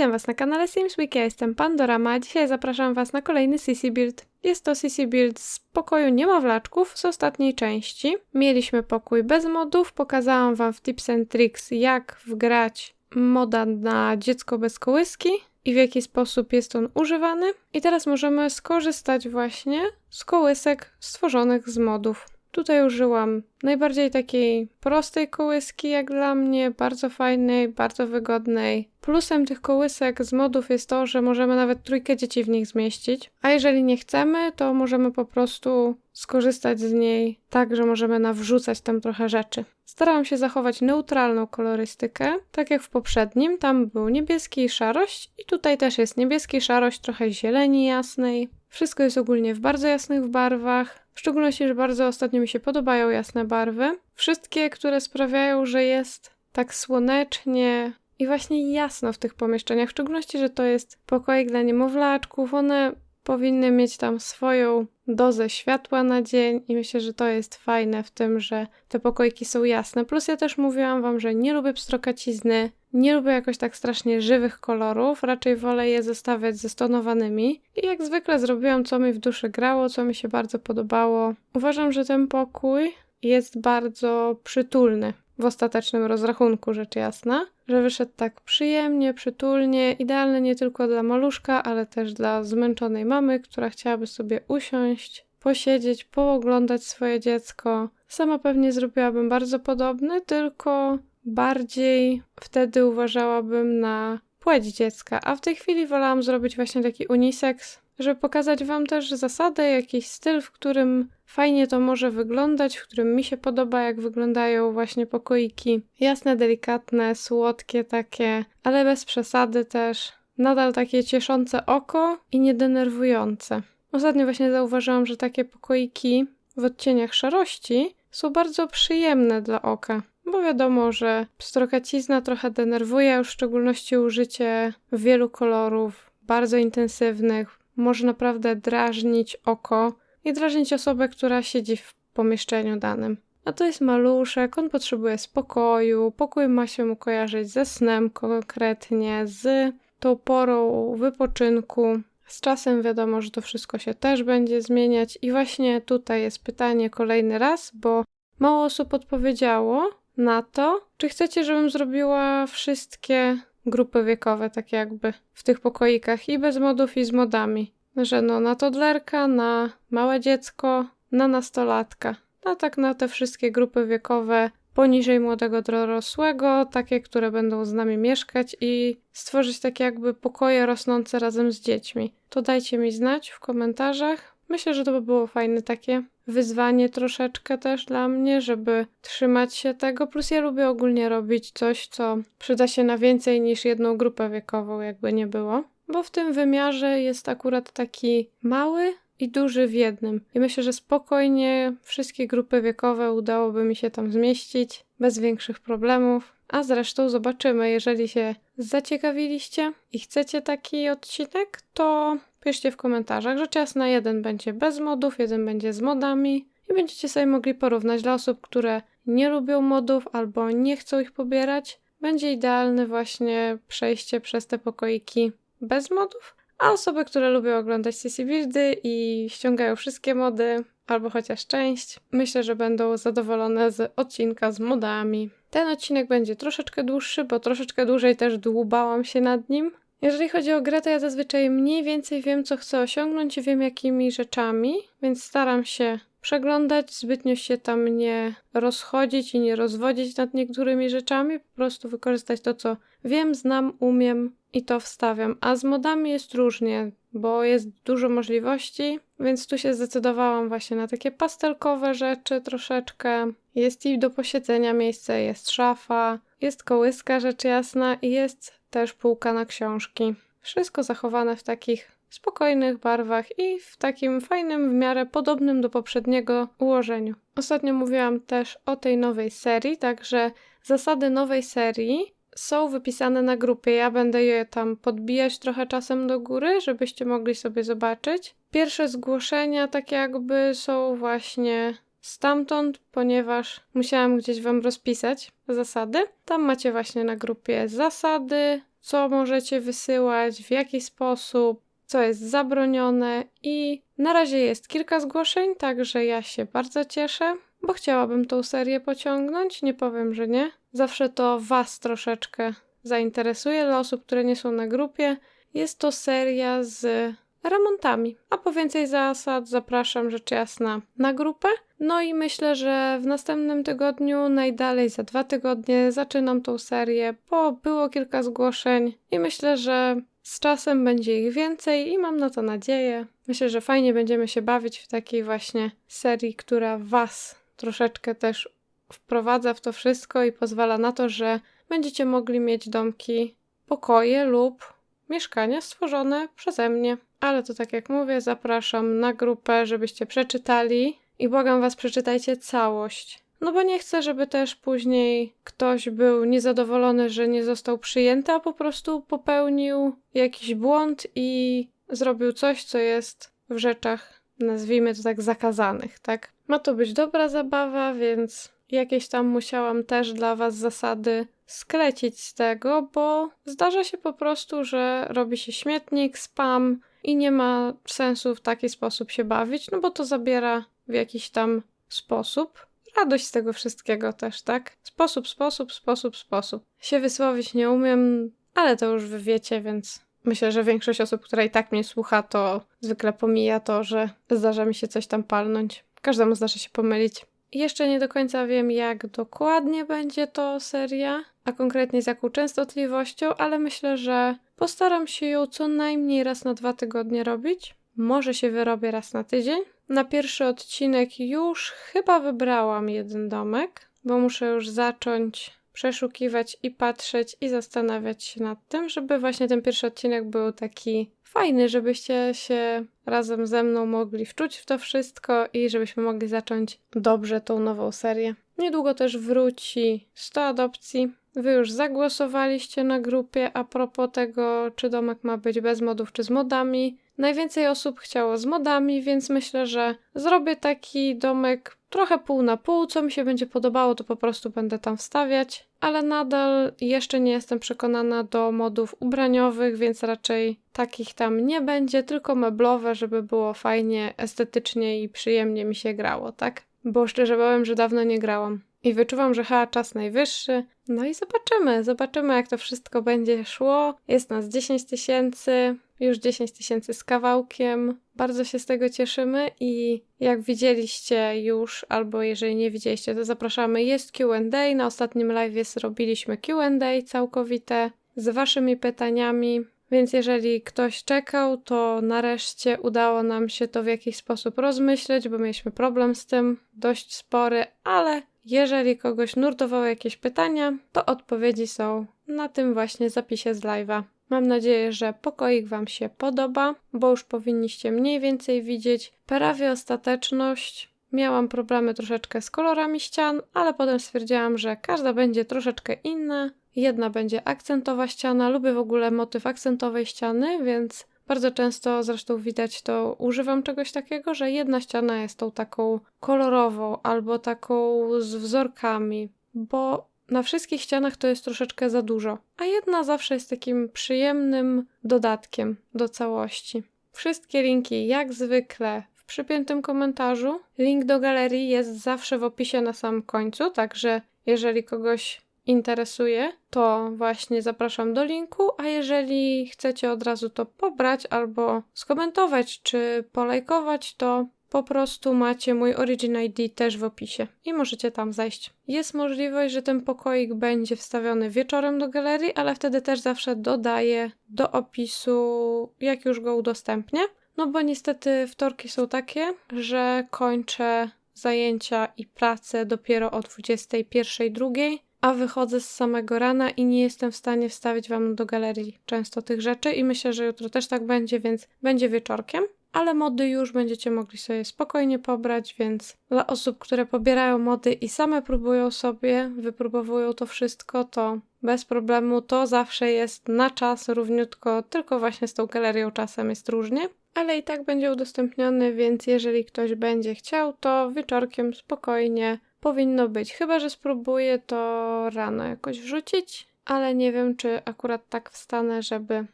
Witam Was na kanale Sims Week, ja jestem Pandorama, dzisiaj zapraszam Was na kolejny CC Build. Jest to CC Build z pokoju niemowlaczków z ostatniej części. Mieliśmy pokój bez modów, pokazałam Wam w Tips and Tricks jak wgrać moda na dziecko bez kołyski i w jaki sposób jest on używany. I teraz możemy skorzystać właśnie z kołysek stworzonych z modów. Tutaj użyłam najbardziej takiej prostej kołyski, jak dla mnie, bardzo fajnej, bardzo wygodnej. Plusem tych kołysek z modów jest to, że możemy nawet trójkę dzieci w nich zmieścić, a jeżeli nie chcemy, to możemy po prostu skorzystać z niej tak, że możemy nawrzucać tam trochę rzeczy. Starałam się zachować neutralną kolorystykę, tak jak w poprzednim. Tam był niebieski i szarość, i tutaj też jest niebieski, szarość, trochę zieleni jasnej. Wszystko jest ogólnie w bardzo jasnych barwach. W szczególności, że bardzo ostatnio mi się podobają jasne barwy. Wszystkie, które sprawiają, że jest tak słonecznie i właśnie jasno w tych pomieszczeniach. W szczególności, że to jest pokoik dla niemowlaczków. One powinny mieć tam swoją dozę światła na dzień i myślę, że to jest fajne w tym, że te pokoiki są jasne. Plus ja też mówiłam wam, że nie lubię pstrokacizny, nie lubię jakoś tak strasznie żywych kolorów, raczej wolę je zostawiać ze stonowanymi. I jak zwykle zrobiłam, co mi w duszy grało, co mi się bardzo podobało. Uważam, że ten pokój jest bardzo przytulny w ostatecznym rozrachunku, rzecz jasna, że wyszedł tak przyjemnie, przytulnie, idealny nie tylko dla maluszka, ale też dla zmęczonej mamy, która chciałaby sobie usiąść, posiedzieć, pooglądać swoje dziecko. Sama pewnie zrobiłabym bardzo podobny, tylko bardziej wtedy uważałabym na płeć dziecka, a w tej chwili wolałam zrobić właśnie taki unisex, żeby pokazać Wam też zasadę, jakiś styl, w którym fajnie to może wyglądać, w którym mi się podoba, jak wyglądają właśnie pokoiki. Jasne, delikatne, słodkie takie, ale bez przesady też. Nadal takie cieszące oko i niedenerwujące. Ostatnio właśnie zauważyłam, że takie pokoiki w odcieniach szarości są bardzo przyjemne dla oka. Bo wiadomo, że pstrokacizna trochę denerwuje, w szczególności użycie wielu kolorów, bardzo intensywnych, może naprawdę drażnić oko i drażnić osobę, która siedzi w pomieszczeniu danym. A to jest maluszek, on potrzebuje spokoju, pokój ma się mu kojarzyć ze snem konkretnie, z tą porą wypoczynku. Z czasem wiadomo, że to wszystko się też będzie zmieniać i właśnie tutaj jest pytanie kolejny raz, bo mało osób odpowiedziało na to, czy chcecie, żebym zrobiła wszystkie grupy wiekowe, tak jakby w tych pokoikach i bez modów i z modami. Że no na todlerka, na małe dziecko, na nastolatka. No tak na te wszystkie grupy wiekowe poniżej młodego dorosłego, takie, które będą z nami mieszkać i stworzyć takie jakby pokoje rosnące razem z dziećmi. To dajcie mi znać w komentarzach. Myślę, że to by było fajne takie wyzwanie troszeczkę też dla mnie, żeby trzymać się tego. Plus ja lubię ogólnie robić coś, co przyda się na więcej niż jedną grupę wiekową, jakby nie było. Bo w tym wymiarze jest akurat taki mały i duży w jednym. I myślę, że spokojnie wszystkie grupy wiekowe udałoby mi się tam zmieścić bez większych problemów. A zresztą zobaczymy, jeżeli się zaciekawiliście i chcecie taki odcinek, to piszcie w komentarzach. Rzecz jasna, jeden będzie bez modów, jeden będzie z modami i będziecie sobie mogli porównać dla osób, które nie lubią modów albo nie chcą ich pobierać. Będzie idealne właśnie przejście przez te pokoiki bez modów, a osoby, które lubią oglądać CC Buildy i ściągają wszystkie mody, albo chociaż część, myślę, że będą zadowolone z odcinka z modami. Ten odcinek będzie troszeczkę dłuższy, bo troszeczkę dłużej też dłubałam się nad nim. Jeżeli chodzi o grę, to ja zazwyczaj mniej więcej wiem, co chcę osiągnąć i wiem, jakimi rzeczami, więc staram się przeglądać, zbytnio się tam nie rozchodzić i nie rozwodzić nad niektórymi rzeczami, po prostu wykorzystać to, co wiem, znam, umiem i to wstawiam. A z modami jest różnie, bo jest dużo możliwości, więc tu się zdecydowałam właśnie na takie pastelkowe rzeczy troszeczkę. Jest i do posiedzenia miejsce, jest szafa, jest kołyska, rzecz jasna, i jest też półka na książki. Wszystko zachowane w takich spokojnych barwach i w takim fajnym, w miarę podobnym do poprzedniego ułożeniu. Ostatnio mówiłam też o tej nowej serii, także zasady nowej serii są wypisane na grupie. Ja będę je tam podbijać trochę czasem do góry, żebyście mogli sobie zobaczyć. Pierwsze zgłoszenia, tak jakby, są właśnie stamtąd, ponieważ musiałam gdzieś Wam rozpisać zasady. Tam macie właśnie na grupie zasady, co możecie wysyłać, w jaki sposób, co jest zabronione i na razie jest kilka zgłoszeń, także ja się bardzo cieszę, bo chciałabym tą serię pociągnąć, nie powiem, że nie. Zawsze to Was troszeczkę zainteresuje dla osób, które nie są na grupie. Jest to seria z remontami. A po więcej zasad zapraszam rzecz jasna na grupę. No i myślę, że w następnym tygodniu, najdalej za dwa tygodnie, zaczynam tą serię, bo było kilka zgłoszeń i myślę, że z czasem będzie ich więcej i mam na to nadzieję. Myślę, że fajnie będziemy się bawić w takiej właśnie serii, która Was troszeczkę też wprowadza w to wszystko i pozwala na to, że będziecie mogli mieć domki, pokoje lub mieszkania stworzone przeze mnie. Ale to tak jak mówię, zapraszam na grupę, żebyście przeczytali i błagam was, przeczytajcie całość. No bo nie chcę, żeby też później ktoś był niezadowolony, że nie został przyjęty, a po prostu popełnił jakiś błąd i zrobił coś, co jest w rzeczach, nazwijmy to tak, zakazanych, tak? Ma to być dobra zabawa, więc jakieś tam musiałam też dla was zasady sklecić z tego, bo zdarza się po prostu, że robi się śmietnik, spam i nie ma sensu w taki sposób się bawić, no bo to zabiera w jakiś tam sposób radość z tego wszystkiego też, tak? Sposób, sposób, sposób, sposób. Się wysłowić nie umiem, ale to już wy wiecie, więc myślę, że większość osób, która i tak mnie słucha, to zwykle pomija to, że zdarza mi się coś tam palnąć. Każdemu zdarza się pomylić. Jeszcze nie do końca wiem, jak dokładnie będzie to seria, a konkretnie z jaką częstotliwością, ale myślę, że postaram się ją co najmniej raz na dwa tygodnie robić. Może się wyrobię raz na tydzień. Na pierwszy odcinek już chyba wybrałam jeden domek, bo muszę już zacząć przeszukiwać i patrzeć i zastanawiać się nad tym, żeby właśnie ten pierwszy odcinek był taki fajny, żebyście się razem ze mną mogli wczuć w to wszystko i żebyśmy mogli zacząć dobrze tą nową serię. Niedługo też wróci 100 adopcji. Wy już zagłosowaliście na grupie a propos tego, czy domek ma być bez modów, czy z modami. Najwięcej osób chciało z modami, więc myślę, że zrobię taki domek trochę pół na pół. Co mi się będzie podobało, to po prostu będę tam wstawiać, ale nadal jeszcze nie jestem przekonana do modów ubraniowych, więc raczej takich tam nie będzie, tylko meblowe, żeby było fajnie, estetycznie i przyjemnie mi się grało, tak? Bo szczerze powiem, że dawno nie grałam. I wyczuwam, że chyba czas najwyższy. No i zobaczymy, zobaczymy jak to wszystko będzie szło. Jest nas 10 tysięcy, już 10 tysięcy z kawałkiem. Bardzo się z tego cieszymy i jak widzieliście już, albo jeżeli nie widzieliście, to zapraszamy. Jest QA. Na ostatnim live zrobiliśmy QA całkowite z waszymi pytaniami. Więc jeżeli ktoś czekał, to nareszcie udało nam się to w jakiś sposób rozmyśleć, bo mieliśmy problem z tym dość spory, ale jeżeli kogoś nurtowały jakieś pytania, to odpowiedzi są na tym właśnie zapisie z live'a. Mam nadzieję, że pokoik Wam się podoba, bo już powinniście mniej więcej widzieć prawie ostateczność. Miałam problemy troszeczkę z kolorami ścian, ale potem stwierdziłam, że każda będzie troszeczkę inna. Jedna będzie akcentowa ściana, lubię w ogóle motyw akcentowej ściany, więc bardzo często zresztą widać to, używam czegoś takiego, że jedna ściana jest tą taką kolorową albo taką z wzorkami, bo na wszystkich ścianach to jest troszeczkę za dużo, a jedna zawsze jest takim przyjemnym dodatkiem do całości. Wszystkie linki, jak zwykle, w przypiętym komentarzu. Link do galerii jest zawsze w opisie na samym końcu, także jeżeli kogoś interesuje, to właśnie zapraszam do linku, a jeżeli chcecie od razu to pobrać albo skomentować czy polajkować, to po prostu macie mój Origin ID też w opisie i możecie tam zajść. Jest możliwość, że ten pokoik będzie wstawiony wieczorem do galerii, ale wtedy też zawsze dodaję do opisu, jak już go udostępnię. No bo niestety wtorki są takie, że kończę zajęcia i pracę dopiero o 21.02, a wychodzę z samego rana i nie jestem w stanie wstawić Wam do galerii często tych rzeczy i myślę, że jutro też tak będzie, więc będzie wieczorkiem. Ale mody już będziecie mogli sobie spokojnie pobrać, więc dla osób, które pobierają mody i same próbują sobie, wypróbowują to wszystko, to bez problemu to zawsze jest na czas równiutko, tylko właśnie z tą galerią czasem jest różnie. Ale i tak będzie udostępniony, więc jeżeli ktoś będzie chciał, to wieczorkiem spokojnie powinno być. Chyba, że spróbuję to rano jakoś wrzucić, ale nie wiem, czy akurat tak wstanę, żeby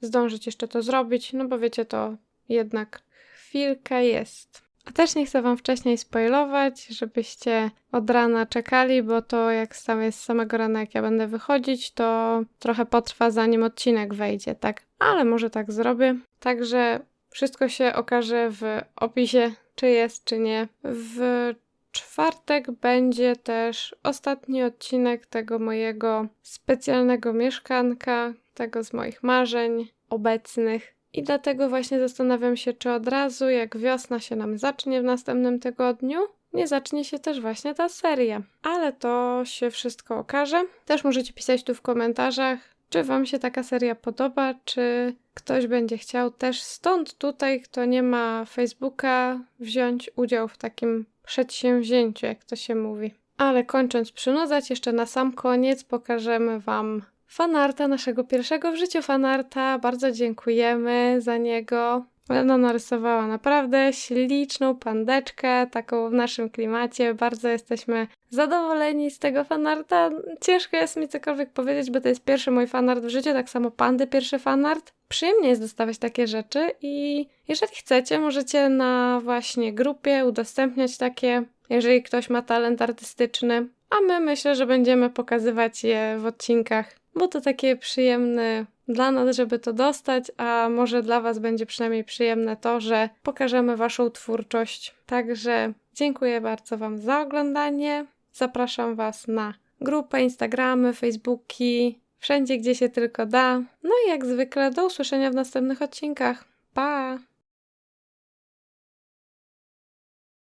zdążyć jeszcze to zrobić, no bo wiecie, to jednak chwilkę jest. A też nie chcę Wam wcześniej spoilować, żebyście od rana czekali, bo to jak sam jest z samego rana, jak ja będę wychodzić, to trochę potrwa zanim odcinek wejdzie, tak? Ale może tak zrobię. Także wszystko się okaże w opisie, czy jest, czy nie. W czwartek będzie też ostatni odcinek tego mojego specjalnego mieszkanka, tego z moich marzeń obecnych. I dlatego właśnie zastanawiam się, czy od razu, jak wiosna się nam zacznie w następnym tygodniu, nie zacznie się też właśnie ta seria. Ale to się wszystko okaże. Też możecie pisać tu w komentarzach, czy Wam się taka seria podoba, czy ktoś będzie chciał też stąd tutaj, kto nie ma Facebooka, wziąć udział w takim przedsięwzięciu, jak to się mówi. Ale kończąc przynudzać, jeszcze na sam koniec pokażemy Wam fanarta, naszego pierwszego w życiu fanarta. Bardzo dziękujemy za niego. Lena narysowała naprawdę śliczną pandeczkę, taką w naszym klimacie. Bardzo jesteśmy zadowoleni z tego fanarta. Ciężko jest mi cokolwiek powiedzieć, bo to jest pierwszy mój fanart w życiu, tak samo pandy pierwszy fanart. Przyjemnie jest dostawać takie rzeczy i jeżeli chcecie, możecie na właśnie grupie udostępniać takie, jeżeli ktoś ma talent artystyczny. A my myślę, że będziemy pokazywać je w odcinkach, bo to takie przyjemne dla nas, żeby to dostać, a może dla Was będzie przynajmniej przyjemne to, że pokażemy Waszą twórczość. Także dziękuję bardzo Wam za oglądanie. Zapraszam Was na grupę, Instagramy, Facebooki, wszędzie gdzie się tylko da. No i jak zwykle do usłyszenia w następnych odcinkach. Pa!